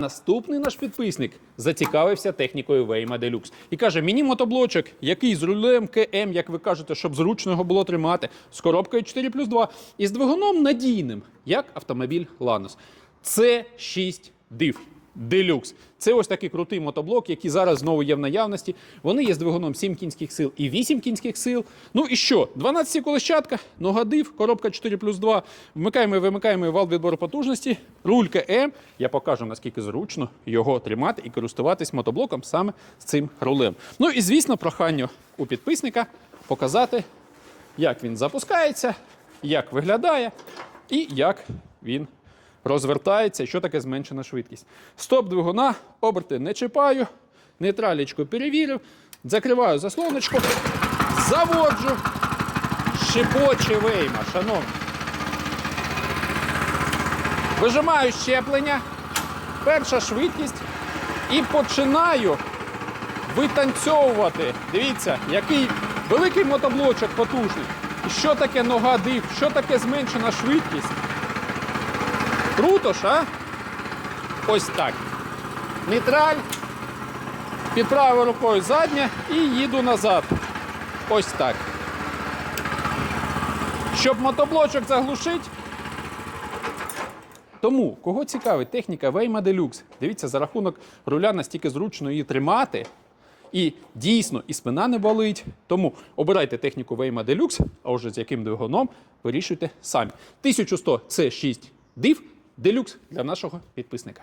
Наступний наш підписник зацікавився технікою Вейма Делюкс і каже: мені мотоблочок, який з рулем КМ, як ви кажете, щоб зручно його було тримати, з коробкою 4 плюс 2 і з двигуном надійним, як автомобіль Ланос. Це 6 див. Deluxe. Це ось такий крутий мотоблок, який зараз знову є в наявності. Вони є з двигуном 7 кінських сил і 8 кінських сил. Ну і що? 12 колещатка, нога див, коробка 4 плюс 2. Вмикаємо і вимикаємо вал відбору потужності, руль КМ. Я покажу, наскільки зручно його тримати і користуватись мотоблоком саме з цим рулем. Ну і звісно, прохання у підписника показати, як він запускається, як виглядає і як він розвертається, що таке зменшена швидкість. Стоп двигуна, оберти не чіпаю, нейтралічку перевірив, закриваю заслоночку, заводжу, шипоче вейма, шановні. Вижимаю щеплення, перша швидкість і починаю витанцьовувати. Дивіться, який великий мотоблочок потужний. Що таке нога див, що таке зменшена швидкість. Круто ж, а? Ось так. Нейтраль. Під правою рукою задня і їду назад. Ось так. Щоб мотоблочок заглушити. Тому, кого цікавить техніка Waymo Deluxe, дивіться, за рахунок руля настільки зручно її тримати. І дійсно, і спина не болить. Тому обирайте техніку Waymo Deluxe, а вже з яким двигуном вирішуйте самі. 1100 це 6 див, делюкс для нашого підписника.